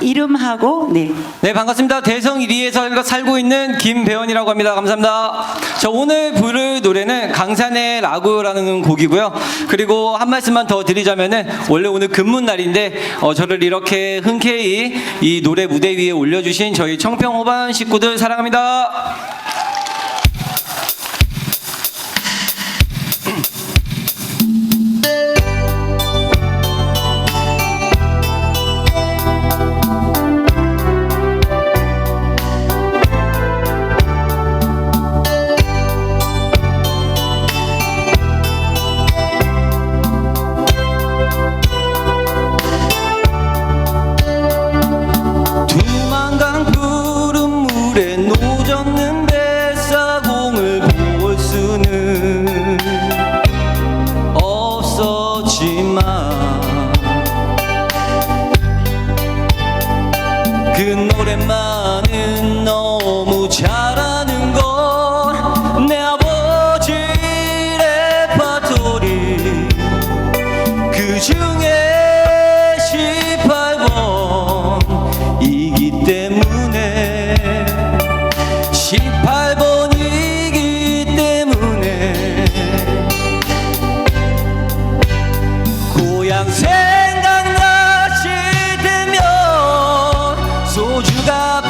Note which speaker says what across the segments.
Speaker 1: 씨름하고 네.
Speaker 2: 네 반갑습니다. 대성 1위에서 살고 있는 김배원이라고 합니다. 감사합니다. 저 오늘 부를 노래는 강산의 라구라는 곡이고요. 그리고 한 말씀만 더 드리자면은 원래 오늘 근무 날인데 어, 저를 이렇게 흔쾌히 이 노래 무대 위에 올려주신 저희 청평 호반 식구들 사랑합니다. 소주가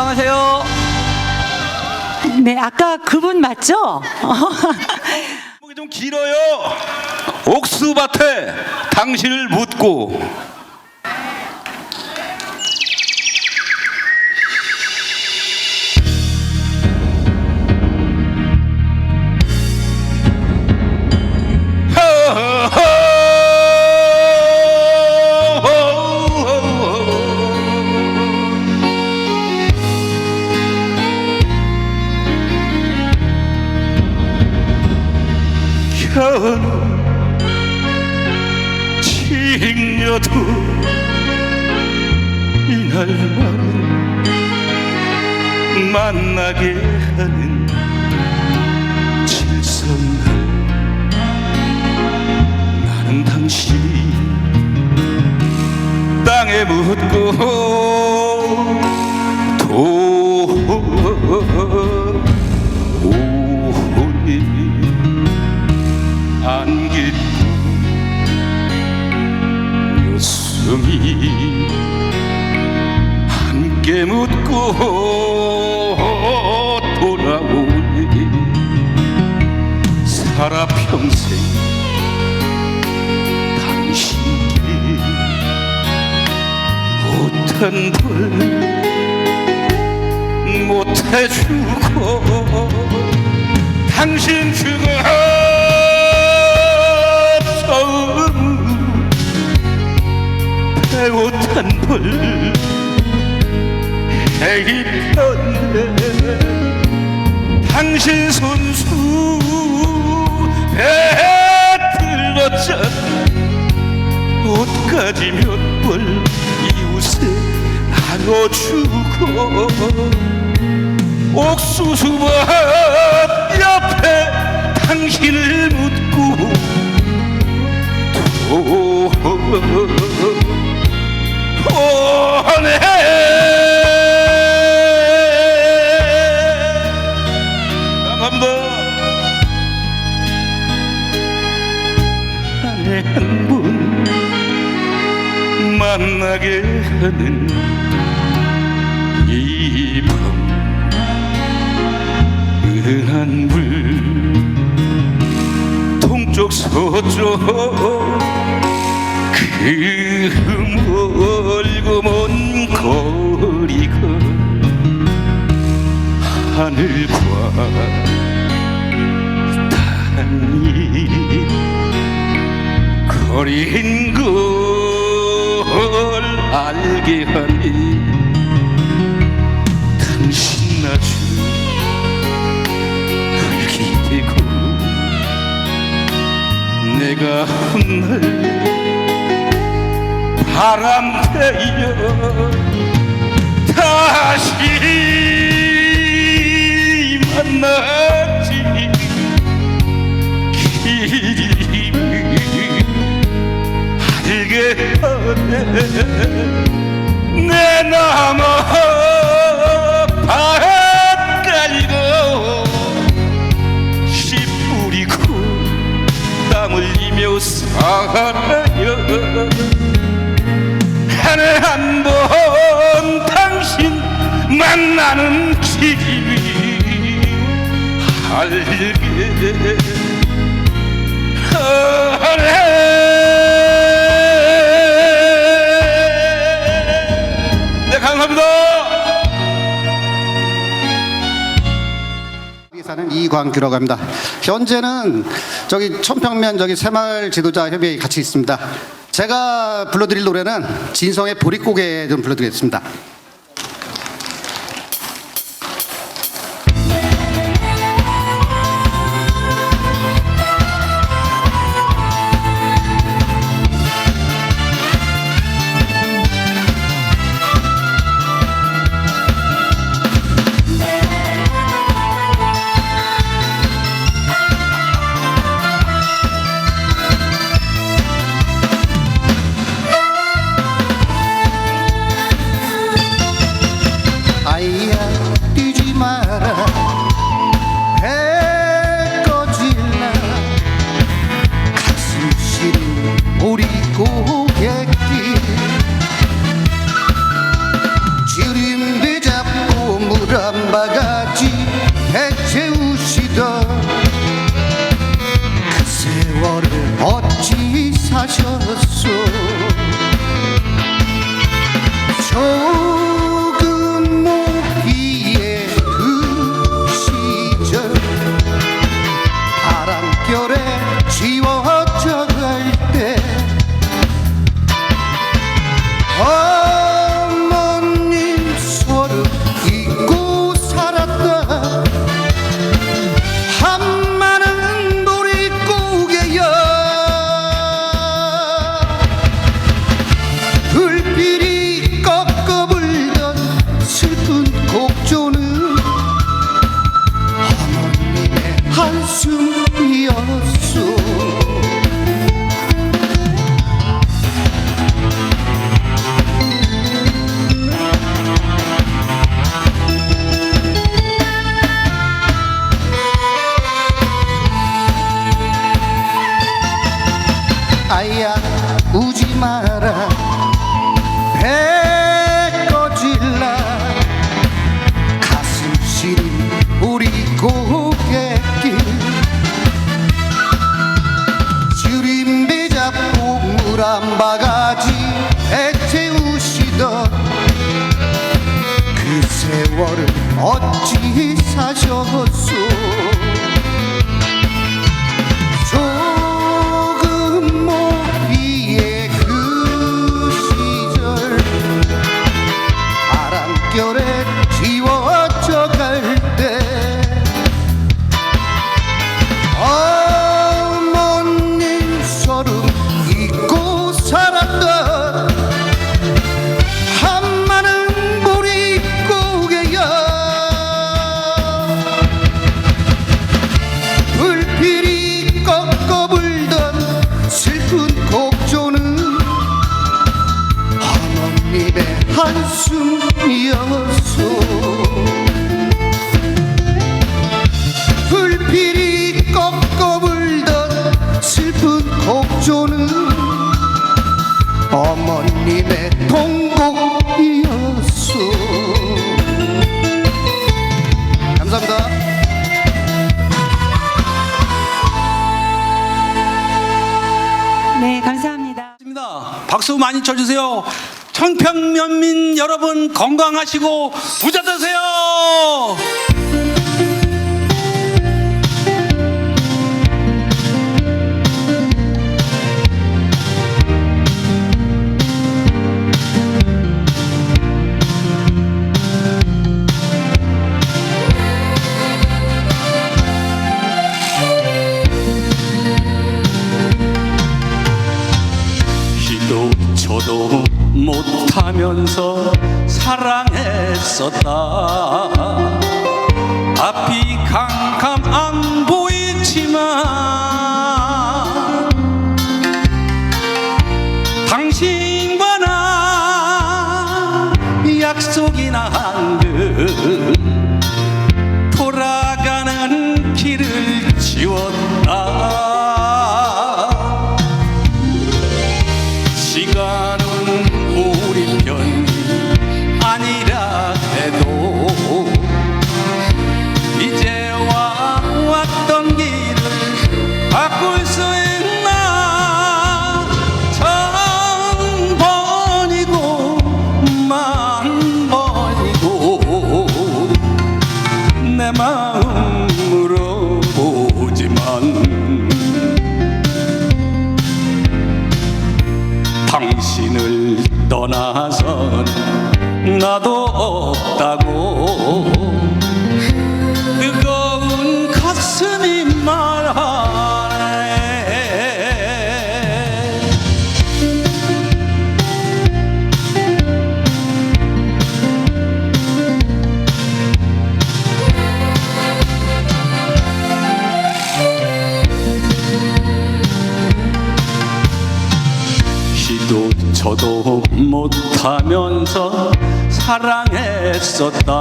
Speaker 2: 건강하세요
Speaker 1: 네, 아까 그분 맞죠?
Speaker 3: 목이 좀 길어요. 옥수밭에 당신을 묻고 하는 질서한 나는 당신이 땅에 묻고 도혼이 안 길고, 요숨이 함께 묻고 살아 평생 당신께 못한 벌 못해주고 당신 죽어 처음 배못한 벌 해입혔네 당신 손수 들렀잖아 옷까지 몇 벌 이웃에 나눠주고 옥수수밭 옆에 당신을 묻고 오네 한번 만나게 하는 이밤. 은한 불 동쪽 서쪽 그 멀고 먼 거리가 하늘과 땅이 거리인 걸 알게 하니 당신 아주 기대고 내가 훗날 바람 태여 다시 만나지. 길이 하네. 내 나무 밭 깔고 씨 뿌리고 땀 흘리며 살아요. 한해 한 번 당신 만나는 기분이 알게 하네 네
Speaker 4: 이광규라고 합니다. 현재는 저기 천평면 저기 새마을 지도자 협의회 같이 있습니다. 제가 불러드릴 노래는 진성의 보릿고개 좀 불러드리겠습니다.
Speaker 5: 여러분 건강하시고 부자 되세요. 사랑 못하면서 사랑했었다.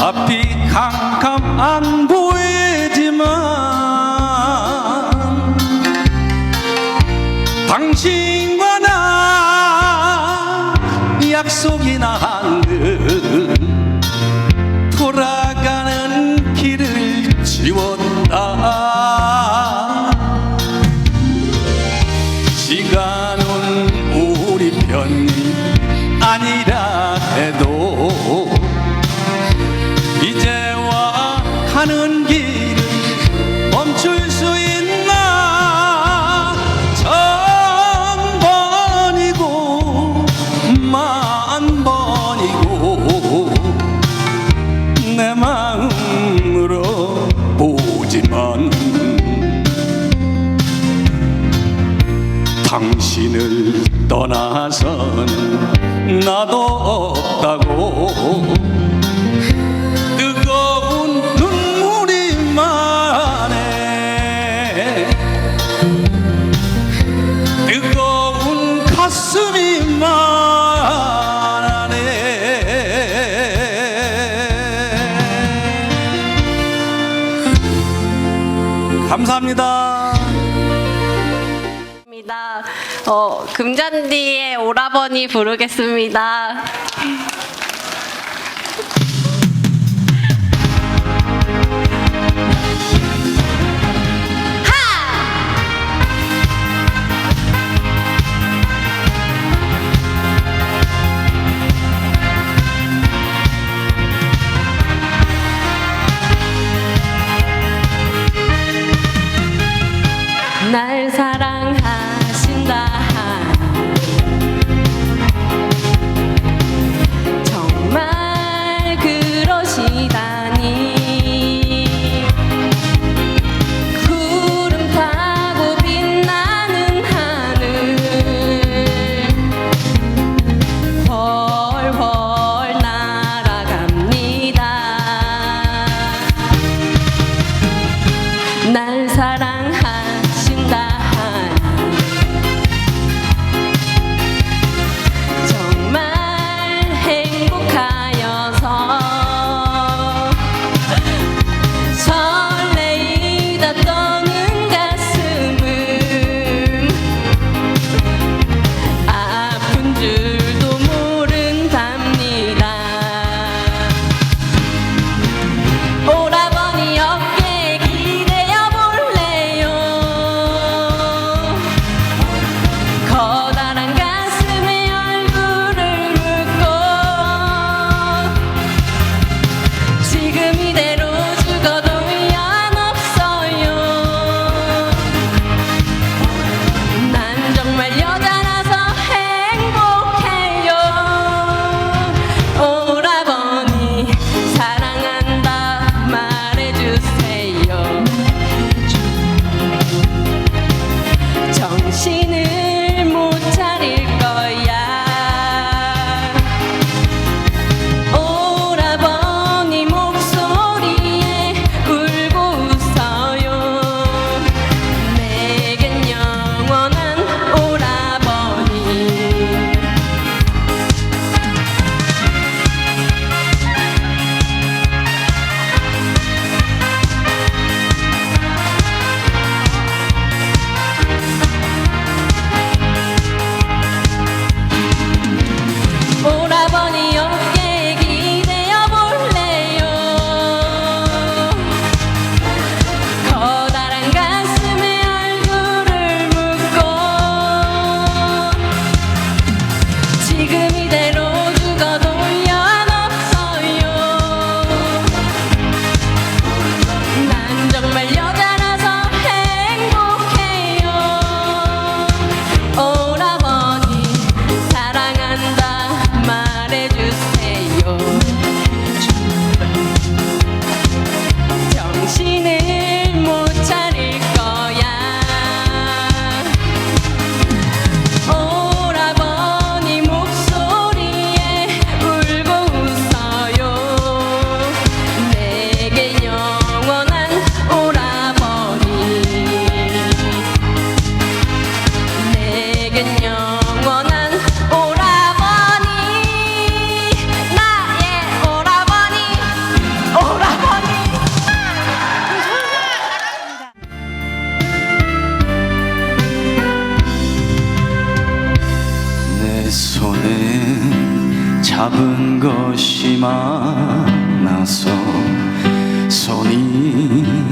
Speaker 5: 앞이 캄캄 안 보이지만 당신과 나 약속이나 한 아니라 해도 이제와 가는 길을 멈출 수 있나? 천 번이고 만 번이고 내 마음으로 보지만 당신을 떠나선 나도 없다고. 뜨거운 눈물이 많네 뜨거운 가슴이 많네. 감사합니다.
Speaker 6: 폴란디의 오라버니 부르겠습니다.
Speaker 5: 날 사랑 잡은 것이 많아서 손이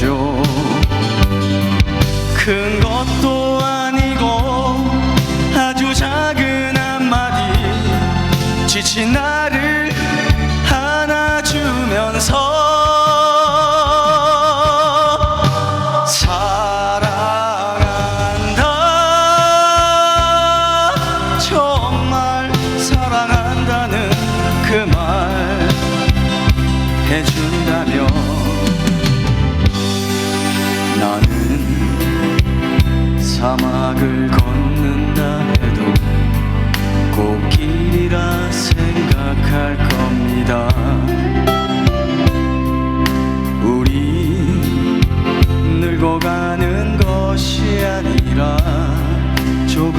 Speaker 5: 않겠죠 큰 것도 아니고 아주 작은 한마디 지친 나